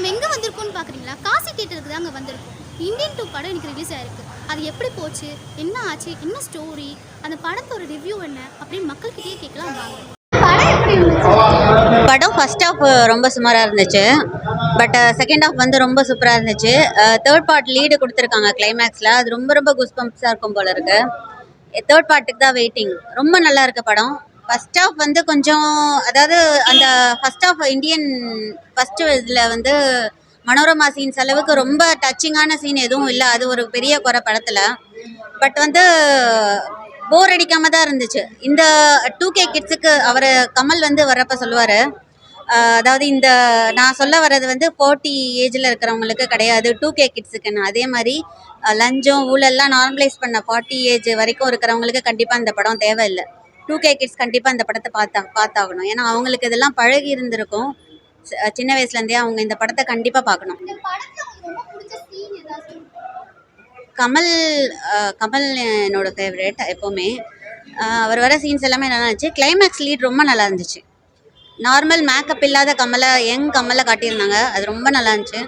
நம்ம எங்கே வந்திருக்கோம்னு பார்க்குறீங்களா காசி தேட்டருக்கு தாங்க வந்திருக்கோம். இந்தியன் டூ படம் எனக்கு ரிலீஸ் ஆயிருக்கு. அது எப்படி போச்சு? என்ன ஆச்சு? என்ன ஸ்டோரி அந்த படத்தோட ரிவ்யூ என்ன? அப்படின்னு மக்கள்கிட்டயே கேட்கலாம். வாங்க. படம் ஃபஸ்ட் ஃபர்ஸ்ட் ஹாஃப் ரொம்ப சுமாராக இருந்துச்சு. பட் செகண்ட் ஹாஃப் வந்து ரொம்ப சூப்பராக இருந்துச்சு. Uh, தேர்ட் பார்ட் லீடு கொடுத்துருக்காங்க கிளைமேக்ஸில் அது ரொம்ப ரொம்ப குஸ் பம்ப்ஸாக இருக்கும் போல இருக்கு. தேர்ட் பார்ட்டுக்கு தான் வெயிட்டிங் ரொம்ப நல்லா இருக்குது படம். ஃபர்ஸ்ட் ஆஃப் வந்து கொஞ்சம் அதாவது அந்த ஃபர்ஸ்ட் ஆஃப் இந்தியன் ஃபர்ஸ்ட் இதில் வந்து மனோரமா சீன்ஸ் அளவுக்கு ரொம்ப டச்சிங்கான சீன் எதுவும் இல்லை. அது ஒரு பெரிய குறை படத்தில். பட் வந்து போர் அடிக்காம தான் இருந்துச்சு. இந்த டூ கே கிட்ஸுக்கு அவர் கமல் வந்து வர்றப்ப சொல்லுவார். அதாவது இந்த நான் சொல்ல வர்றது வந்து ஃபோர்ட்டி ஏஜில் இருக்கிறவங்களுக்கு கிடையாது. டூ கே கிட்ஸுக்குன்னு அதே மாதிரி லஞ்சம் ஊழல்லாம் நார்மலைஸ் பண்ண ஃபார்ட்டி ஏஜ் வரைக்கும் இருக்கிறவங்களுக்கு கண்டிப்பாக இந்த படம் தேவையில்லை. டூ கே கிட்ஸ் கண்டிப்பாக இந்த படத்தை பார்த்தா பார்த்தாகணும். ஏன்னா அவங்களுக்கு இதெல்லாம் பழகி இருந்திருக்கும். சின்ன வயசுலேருந்தே அவங்க இந்த படத்தை கண்டிப்பாக பார்க்கணும். கமல் கமல் என்னோட ஃபேவரட் எப்போவுமே. அவர் வர சீன்ஸ் எல்லாமே நல்லா இருந்துச்சு. கிளைமேக்ஸ் லீட் ரொம்ப நல்லா இருந்துச்சு. நார்மல் மேக்கப் இல்லாத கமலை யங் கமலை காட்டியிருந்தாங்க. அது ரொம்ப நல்லா இருந்துச்சு.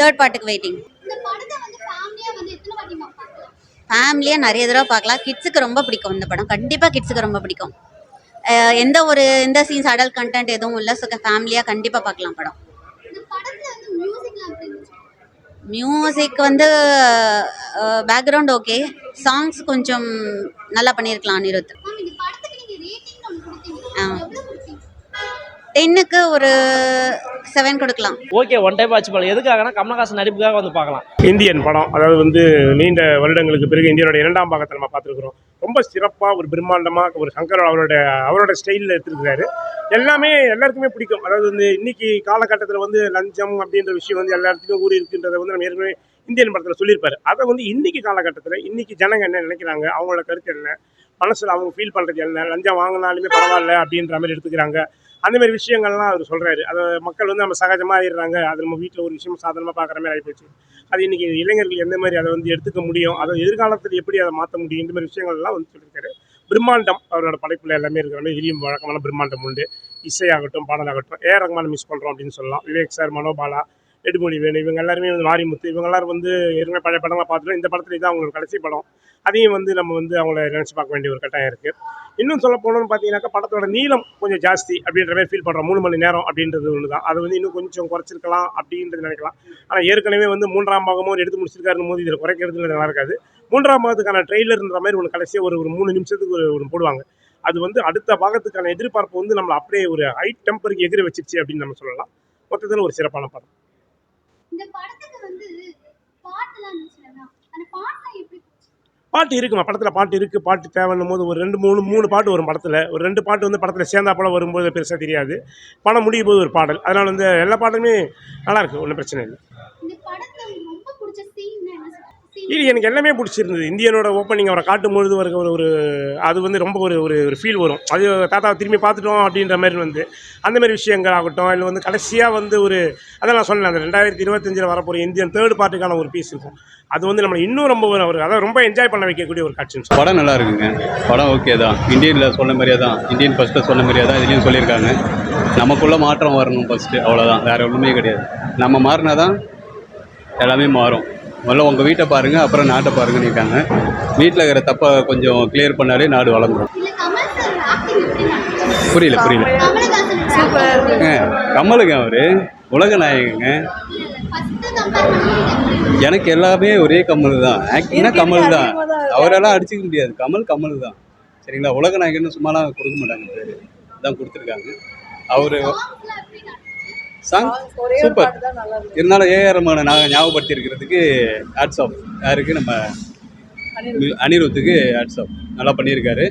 தேர்ட் பார்ட்டுக்கு வெயிட்டிங் இந்த படத்தை வந்து ஃபேமிலியா வந்து எத்தனை வாட்டி பார்க்கலாம் ஃபேமிலியாக நிறைய தடவை பார்க்கலாம். கிட்ஸுக்கு ரொம்ப பிடிக்கும் இந்த படம். கண்டிப்பாக கிட்ஸுக்கு ரொம்ப பிடிக்கும். எந்த ஒரு எந்த சீன்ஸ் அடல்ட் கண்டென்ட் எதுவும் இல்லை. ஸோ ஃபேமிலியாக கண்டிப்பாக பார்க்கலாம் படம். மியூசிக் வந்து பேக்ரவுண்ட் ஓகே சாங்ஸ் கொஞ்சம் நல்லா பண்ணியிருக்கலாம் அனிருத். ஆ. டென்னுக்கு ஒரு செவன் கொடுக்கலாம். ஓகே ஒன் டைம் வாட்ச் பண்ணலாம் எதுக்காகனா கமலஹாசன் நடிப்புக்காக வந்து பார்க்கலாம். இந்தியன் படம் அதாவது வந்து நீண்ட வருடங்களுக்கு பிறகு இந்தியனோட இரண்டாம் பாகத்தை நம்ம பார்த்துருக்குறோம். ரொம்ப சிறப்பாக ஒரு பிரம்மாண்டமாக ஒரு சங்கர் அவரோட அவரோட ஸ்டைலில் எடுத்துருக்காரு எல்லாமே எல்லாருக்குமே பிடிக்கும். அதாவது வந்து இன்னைக்கு காலகட்டத்தில் வந்து லஞ்சம் அப்படின்ற விஷயம் வந்து எல்லா இடத்துலையும் ஊறி இருக்குன்றதை வந்து நம்ம ஏற்கனவே இந்தியன் படத்தில் சொல்லியிருப்பாரு. அதை வந்து இன்னைக்கு காலகட்டத்தில் இன்னைக்கு ஜனங்க என்ன நினைக்கிறாங்க? அவங்களோட கருத்து என்ன? மனசில் அவங்க ஃபீல் பண்ணுறது என்ன? லஞ்சம் வாங்கினாலுமே பரவாயில்ல அப்படின்ற மாதிரி எடுத்துக்கிறாங்க. அந்த மாதிரி விஷயங்கள்லாம் அவர் சொல்கிறாரு அதை மக்கள் வந்து நம்ம சகஜமாக ஆயிடுறாங்க. அது நம்ம வீட்டில் ஒரு விஷயம் சாதாரணமாக பார்க்குற மாதிரி ஆகிப்போச்சு அது இன்னைக்கு இளைஞர்கள் எந்த மாதிரி அதை வந்து எடுத்துக்க முடியும்? அதை எதிர்காலத்தில் எப்படி அதை மாற்ற முடியும்? இந்த மாதிரி விஷயங்கள்லாம் வந்து சொல்லியிருக்காரு. பிரம்மாண்டம் அவரோட படைப்பில் எல்லாமே இருக்கிற மாதிரி விரியும் வழக்கமான பிரம்மாண்டம் உண்டு. இசையாகட்டும் பாடலாகட்டும் ஏ ரகமான மிஸ் பண்ணுறோம் அப்படின்னு சொல்லலாம். விவேக் சார் மனோபாலா நெடுமொழி வேணும். இவங்க எல்லாருமே வந்து மாரிமுத்து. இவங்க எல்லாரும் வந்து ஏற்கனவே பழைய படமாக பார்த்துட்டோம். இந்த படத்துல தான் அவங்களோட கடைசி படம். அதையும் வந்து நம்ம வந்து அவங்கள நினச்சி பார்க்க வேண்டிய ஒரு கட்டாயம் இருக்குது இன்னும் சொல்ல போனோம்னு பார்த்தீங்கன்னாக்கா படத்தோட நீளம் கொஞ்சம் ஜாஸ்தி அப்படின்ற மாதிரி ஃபீல் பண்ணுறோம் மூணு மணி நேரம் அப்படின்றது ஒன்று தான் அது வந்து இன்னும் கொஞ்சம் குறைச்சிருக்கலாம் அப்படின்றது நினைக்கலாம். ஆனால் ஏற்கனவே வந்து மூன்றாம் பாகமும் எடுத்து முடிச்சிருக்காருன்னு போது இதில் குறைக்கிறதுல நல்லா இருக்காது. மூன்றாம் பாகத்துக்கான ட்ரெய்லர்ன்ற மாதிரி ஒன்று கடைசியாக ஒரு ஒரு மூணு நிமிஷத்துக்கு ஒரு ஒன்று போடுவாங்க. அது வந்து அடுத்த பாகத்துக்கான எதிர்பார்ப்பு வந்து நம்மளை அப்படியே ஒரு ஹை டெம்பருக்கு எதிர வச்சிருச்சு அப்படின்னு நம்ம சொல்லலாம். மொத்தத்தில் ஒரு சிறப்பான படம். இந்த படத்துக்கு வந்து பாட்டுலாம் இருந்துச்சுல அந்த பாட்டுலாம் எப்படி? பாட்டு இருக்குமா? படத்தில் பாட்டு இருக்குது பாட்டு தேவைன்னும் போது ஒரு ரெண்டு மூணு மூணு பாட்டு வரும் படத்தில். ஒரு ரெண்டு பாட்டு வந்து படத்தில் சேர்ந்தாப்போல வரும்போது பெருசாக தெரியாது. படம் முடியும் போது ஒரு பாடல். அதனால் வந்து எல்லா பாட்டுமே நல்லா இருக்கு ஒன்றும் பிரச்சனை இல்லை இந்த படத்துல உங்களுக்கு ரொம்ப பிடிச்ச சீன் என்ன scene? இது எனக்கு எல்லாமே பிடிச்சிருந்தது. இந்தியனோட ஓப்பனிங் அவரை காட்டும் பொழுது வர ஒரு ஒரு அது வந்து ரொம்ப ஒரு ஒரு ஒரு ஃபீல் வரும். அது தாத்தாவை திரும்பி பார்த்துட்டோம் அப்படின்ற மாதிரி வந்து. அந்த மாதிரி விஷயங்கள் ஆகட்டும் இல்லை வந்து கடைசியாக வந்து ஒரு அதான் நான் சொன்னேன் அந்த ரெண்டாயிரத்தி இருபத்தஞ்சில் வரப்போகிற இந்தியன் தேர்ட் பார்ட்டுக்கான ஒரு பீஸ் இருக்கும். அது வந்து நம்மளை இன்னும் ரொம்ப ஒரு ஒரு அதாவது ரொம்ப என்ஜாய் பண்ண வைக்கக்கூடிய ஒரு காட்சி படம் நல்லா இருக்குங்க. படம் ஓகே தான். இந்தியனில் சொன்ன மாதிரியே தான். இந்தியன் ஃபஸ்ட்டு சொன்ன மாதிரியே தான் இதுலேயும் சொல்லியிருக்காங்க. நமக்குள்ளே மாற்றம் வரணும் ஃபஸ்ட்டு அவ்வளோதான் வேறு ஒன்றுமே கிடையாது. நம்ம மாறினா தான் எல்லாமே மாறும். முதல்ல உங்கள் வீட்டை பாருங்கள் அப்புறம் நாட்டை பாருங்கன்னு இருக்காங்க வீட்டில் இருக்கிற தப்பை கொஞ்சம் கிளியர் பண்ணாலே நாடு வளர்ந்துடும் புரியல புரியல. கமலுங்க அவர் உலக நாயகங்க. எனக்கு எல்லாமே ஒரே கமல் தான். ஆக்டிங்னா கமல் தான். அவரெல்லாம் அடிச்சுக்க முடியாது. கமல் கமல் தான். சரிங்களா? உலக நாயகன்னு சும்மாலாம் கொடுக்க மாட்டாங்க பேர். தான் கொடுத்துருக்காங்க. அவர் சாங் சூப்பர் இருந்தாலும் ஏஆர் ரமனை நாங்கள் ஞாபகப்படுத்தி இருக்கிறதுக்கு ஹேட்ஸ் ஆஃப் யாருக்கு நம்ம அனிருத்துக்கு ஹேட்ஸ் ஆஃப் நல்லா பண்ணியிருக்காரு.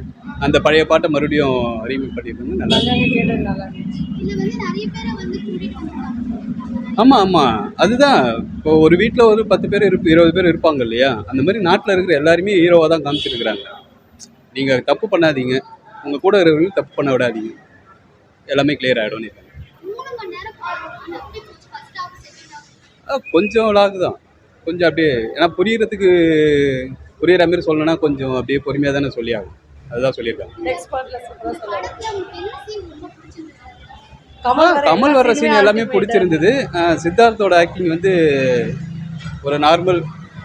அந்த பழைய பாட்டை மறுபடியும் ரீமேக் பண்ணியிருக்காங்க நல்லா இருக்கு. இதுல வந்து நிறைய பேரை வந்து கூட்டிட்டு வந்திருக்காங்க ஆமாம் ஆமாம் அதுதான். இப்போ ஒரு வீட்டில் ஒரு பத்து பேர் இருப்பு இருபது பேர் இருப்பாங்க இல்லையா? அந்த மாதிரி நாட்டில் இருக்கிற எல்லாருமே ஹீரோவாக தான் காமிச்சிருக்கிறாங்க. நீங்கள் தப்பு பண்ணாதீங்க. உங்கள் கூட இருக்கிறவங்க தப்பு பண்ண விடாதீங்க. எல்லாமே கிளியர் ஆகிடும்னு கொஞ்சம் லாக் தான். கொஞ்சம் அப்படியே ஏன்னா புரியறதுக்கு புரியுற மாதிரி சொல்லணும்னா கொஞ்சம் அப்படியே பொறுமையாக தானே சொல்லி ஆகும் அதுதான் சொல்லியிருக்காங்க. பிடிச்சிருந்தது கமல் வர்ற சீன் எல்லாமே. பிடிச்சிருந்தது. சித்தார்த்தோட ஆக்டிங் வந்து ஒரு நார்மல்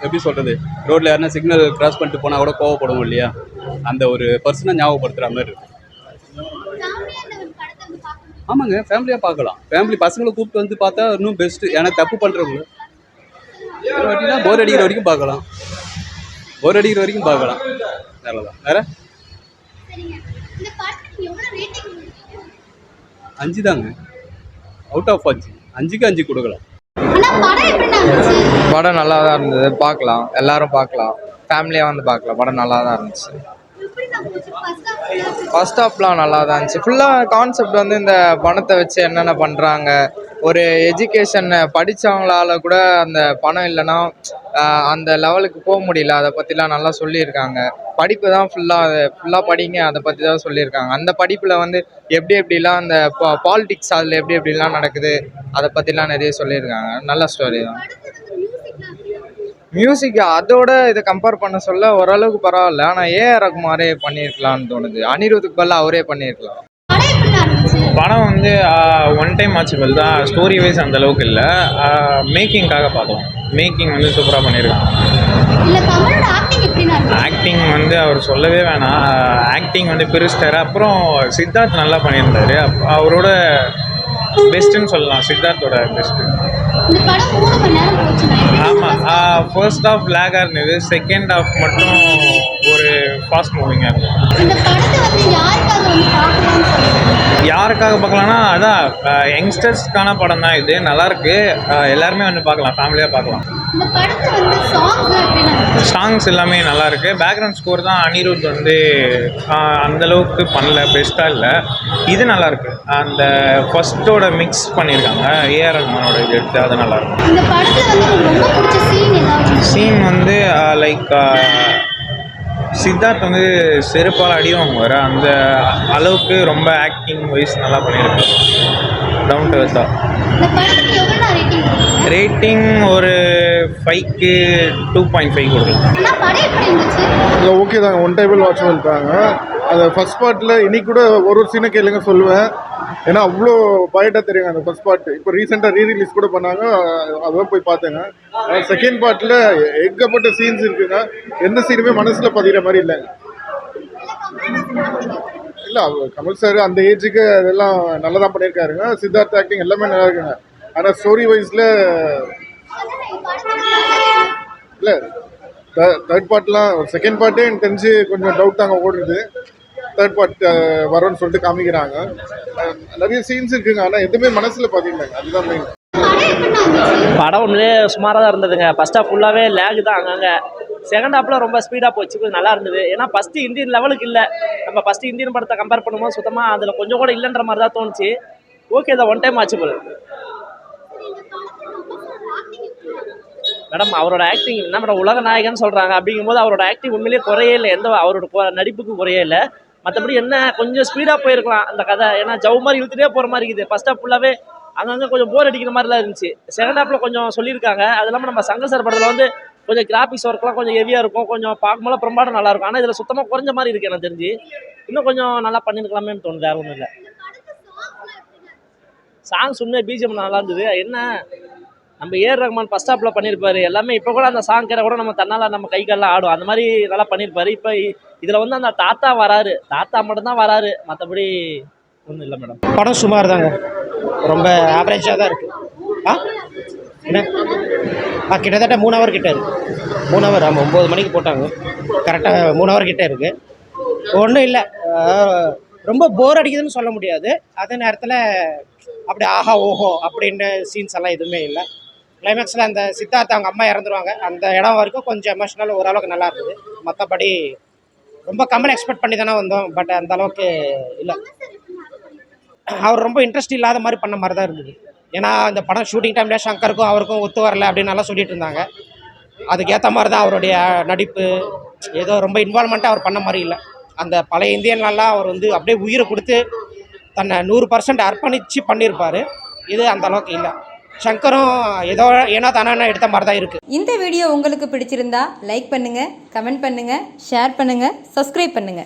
எப்படி சொல்கிறது ரோட்டில் யாருன்னா சிக்னல் கிராஸ் பண்ணிட்டு போனால் கூட கோவப்படுவோம் இல்லையா? அந்த ஒரு பர்சனை ஞாபகப்படுத்துகிற மாதிரி இருக்கு ஃபேமிலியாக இந்த ஒரு படத்தை வந்து பார்க்கணும் ஆமாங்க ஃபேமிலியாக பார்க்கலாம். ஃபேமிலி பசங்களை கூப்பிட்டு வந்து பார்த்தா இன்னும் பெஸ்ட்டு ஏன்னா தப்பு பண்ணுறவங்க வாட்டினா போர் அடிக்கிற வரைக்கும் பார்க்கலாம். போர் அடிக்கிற வரைக்கும் பார்க்கலாம். நல்லதான் வேற? அஞ்சு தாங்க அவுட் ஆஃப் அஞ்சு. அஞ்சுக்கு அஞ்சு கொடுக்கலாம். படம் நல்லா தான் இருந்தது. பார்க்கலாம். எல்லாரும் பார்க்கலாம். ஃபேமிலியாக வந்து பார்க்கலாம். படம் நல்லா தான் இருந்துச்சு எப்படி ஃபர்ஸ்ட் ஹாஃப்லாம் நல்லா தான் இருந்துச்சு ஃபுல்லாக கான்செப்ட் வந்து இந்த பணத்தை வச்சு என்னென்ன பண்ணுறாங்க ஒரு எஜுகேஷன் படித்தவங்களால கூட அந்த பணம் இல்லைன்னா அந்த லெவலுக்கு போக முடியல. அதை பற்றிலாம் நல்லா சொல்லியிருக்காங்க. படிப்பு தான் ஃபுல்லாக ஃபுல்லாக படிங்க அதை பற்றி தான் சொல்லியிருக்காங்க. அந்த படிப்பில் வந்து எப்படி எப்படிலாம் அந்த பாலிடிக்ஸ் அதில் எப்படி எப்படிலாம் நடக்குது அதை பற்றிலாம் நிறைய சொல்லியிருக்காங்க. நல்ல ஸ்டோரி தான் படத்துக்கு மியூசிக்லாம் எப்படி இருந்துச்சு? மியூசிக் அதோட இதை கம்பேர் பண்ண சொல்ல ஓரளவுக்கு பரவாயில்ல. ஆனால் ஏஆர் ரகுமாரே பண்ணியிருக்கலாம்னு தோணுது. அனிருத்துக்கு பதிலா அவரே பண்ணியிருக்கலாம் படம் வந்து ஒன் டைம் வாட்சபிள் தான் ஸ்டோரி வைஸ் அந்த அளவுக்கு இல்லை. மேக்கிங்காக பார்த்தோம் மேக்கிங் வந்து சூப்பராக பண்ணியிருக்காங்க ஆக்டிங் எப்படி இருந்துச்சு ஆக்டிங் வந்து அவர் சொல்லவே வேணாம். ஆக்டிங் வந்து பெருஸ்டார் அப்புறம் சித்தார்த் நல்லா பண்ணியிருந்தாரு. அவரோட பெஸ்ட்டுன்னு சொல்லலாம். சித்தார்த்தோட பெஸ்ட்டு ஆமாம் ஃபர்ஸ்ட் ஆஃப் லேகாக இருந்தது செகண்ட் ஆஃப் மட்டும் ஒரு ஃபாஸ்ட் வந்து யாருக்காக பார்க்கலாம்னு அதான் யங்ஸ்டர்ஸ்க்கான படம் தான் இது. நல்லாயிருக்கு எல்லாருமே வந்து பார்க்கலாம். ஃபேமிலியாக பார்க்கலாம். சாங்ஸ் எல்லாமே நல்லா இருக்கு. பேக்ரவுண்ட் ஸ்கோர் தான் அனிருத் வந்து ஆஹ், அந்த அளவுக்கு பண்ணல. பெஸ்ட்டாக இல்லை. இது நல்லா இருக்கு. அந்த ஃபர்ஸ்ட்டோட மிக்ஸ் பண்ணியிருக்காங்க ஏஆர் ரஹ்மானோட இது எடுத்து அது நல்லா இருக்கு. சீன் வந்து லைக் சித்தார்த் வந்து செருப்பால் அடி வாங்குவார் அந்த அளவுக்கு ரொம்ப ஆக்டிங் வைஸ் நல்லா பண்ணியிருக்காரு. டவுன் டு ரேட்டிங் ஒரு ஃபைவ்க்கு டூ பாயிண்ட் ஃபைவ் கொடுக்கலாம். ஓகே தாங்க. ஒன் டேபிள் வாட்ச் பண்ணிட்டாங்க அந்த ஃபர்ஸ்ட் பார்ட்டில் இன்னைக்கு கூட ஒரு ஒரு சீனை கேளுங்க சொல்லுவேன். ஏன்னா அவ்வளோ பயட்டாக தெரியுங்க அந்த ஃபர்ஸ்ட் பார்ட் இப்போ ரீசெண்டாக ரீ ரிலீஸ் கூட பண்ணாங்க. அதான் போய் பார்த்தேங்க. செகண்ட் பார்ட்டில் ஏகப்பட்ட சீன்ஸ் இருக்குங்க. எந்த சீனுமே மனசில் பதிகிற மாதிரி இல்லைங்க. இல்லை கமல் சார் அந்த ஏஜுக்கு அதெல்லாம் நல்லா தான் பண்ணியிருக்காருங்க. சித்தார்த் ஆக்டிங் எல்லாமே நல்லா இருக்குங்க ஆனால் ஸ்டோரி வைஸில் இல்லை தேர்ட் பார்ட்லாம் செகண்ட் பார்ட்டே எனக்கு தெரிஞ்சு கொஞ்சம் டவுட் தாங்க ஓடுது. தேர்ட் பார்ட் வரும்னு சொல்லிட்டு காமிக்கிறாங்க. நிறைய சீன்ஸ் இருக்குங்க ஆனால் எதுவுமே மனசில் பார்த்தீங்கன்னா அதுதான் மெயின் படம் உண்மையிலே சுமாராக தான் இருந்ததுங்க. ஃபர்ஸ்ட் ஹாஃப் ஃபுல்லாகவே லேக் தான் அங்கங்கே. செகண்ட் ஹாஃபில் ரொம்ப ஸ்பீடாக போச்சு கொஞ்சம் நல்லா இருந்தது. ஏன்னா ஃபஸ்ட்டு இந்தியன் லெவலுக்கு இல்லை. நம்ம ஃபஸ்ட்டு இந்தியன் படத்தை கம்பேர் பண்ணும்போது சுத்தமாக அதில் கொஞ்சம் கூட இல்லைன்ற மாதிரி தான் தோணுச்சு. ஓகே தான் ஒன் டைம் ஆச்சு போல். மேடம் அவரோட ஆக்டிங் என்ன மேடம் உலக நாயகன் சொல்கிறாங்க அப்படிங்கும்போது அவரோட ஆக்டிங் உண்மையிலேயே குறையே இல்லை. எந்த அவரோட நடிப்புக்கு குறையே இல்லை. மற்றபடி என்ன கொஞ்சம் ஸ்பீடாக போயிருக்கலாம் அந்த கதை. ஏன்னா ஜவு மாதிரி இழுத்துட்டே போகிற மாதிரி இருக்குது. ஃபர்ஸ்ட் ஹாஃப் ஃபுல்லாகவே அங்கங்கே கொஞ்சம் போர் அடிக்கிற மாதிரிலாம் இருந்துச்சு. செகண்ட் ஹாஃபில் கொஞ்சம் சொல்லியிருக்காங்க. அது இல்லாமல் நம்ம சங்கர் சார் படத்தில் வந்து கொஞ்சம் கிராஃபிக்ஸ் ஒர்க்லாம் கொஞ்சம் ஹெவியாக இருக்கும். கொஞ்சம் பார்க்கும்போது பிரம்மாடம் நல்லா இருக்கும். ஆனால் இதில் சுத்தமாக குறைஞ்ச மாதிரி இருக்குது எனக்கு தெரிஞ்சு. இன்னும் கொஞ்சம் நல்லா பண்ணியிருக்கலாமேன்னு தோணுது வேறு ஒன்றும் இல்லை. சாங்ஸ் உண்மையாக பிஜிஎம் நல்லா இருந்தது. என்ன நம்ம ஏர் ரஹ்மான் பஸ் ஸ்டாப்பில் பண்ணியிருப்பாரு எல்லாமே இப்போ கூட அந்த சாங் கேட்ட கூட நம்ம தன்னால் நம்ம கை காலில் ஆடும். அந்த மாதிரி நல்லா பண்ணியிருப்பாரு இப்போ இதில் வந்து அந்த தாத்தா வராரு. தாத்தா மட்டும்தான் வராரு. மற்றபடி ஒன்றும் இல்லை மேடம் படம் சுமார் தாங்க ரொம்ப ஆவரேஜாக தான் இருக்குது ஆ? என்ன? ஆ கிட்டத்தட்ட மூணு ஹவர் கிட்ட இருக்குது மூணு ஹவர் ஆமாம் ஒம்பது மணிக்கு போட்டாங்க. கரெக்டாக மூணு ஹவர் கிட்டே இருக்குது ஒன்றும் இல்லை. ரொம்ப போர் அடிக்குதுன்னு சொல்ல முடியாது. அதே நேரத்தில் அப்படி ஆஹா ஓஹோ அப்படின்ற சீன்ஸ் எல்லாம் எதுவுமே இல்லை. கிளைமேக்ஸில் அந்த சித்தார்த் அவங்க அம்மா இறந்துருவாங்க. அந்த இடம் வரைக்கும் கொஞ்சம் எமோஷனல் ஓரளவுக்கு நல்லா இருந்தது. மற்றபடி ரொம்ப கம்மல் எக்ஸ்பெக்ட் பண்ணி தானே வந்தோம். பட் அந்த அளவுக்கு இல்லை. அவர் ரொம்ப இன்ட்ரெஸ்ட் இல்லாத மாதிரி பண்ண மாதிரி தான் இருந்தது. ஏன்னா இந்த படம் ஷூட்டிங் டைமில் சங்கருக்கும் அவருக்கும் ஒத்து வரல அப்படின்னு நல்லா சொல்லிட்டு இருந்தாங்க. அதுக்கேற்ற மாதிரி தான் அவருடைய நடிப்பு. ஏதோ ரொம்ப இன்வால்மெண்ட்டாக அவர் பண்ண மாதிரி இல்லை. அந்த பழைய இந்தியன்லாம் அவர் வந்து அப்படியே உயிரை கொடுத்து தன்னை நூறு பர்சன்ட் அர்ப்பணித்து பண்ணியிருப்பார் இது அந்த அளவுக்கு இல்லை. சங்கரும் ஏதோ ஏன்னா தானே எடுத்த மாதிரி தான் இருக்குது இந்த வீடியோ உங்களுக்கு பிடிச்சிருந்தா லைக் பண்ணுங்க கமெண்ட் பண்ணுங்க ஷேர் பண்ணுங்க சப்ஸ்கிரைப் பண்ணுங்க.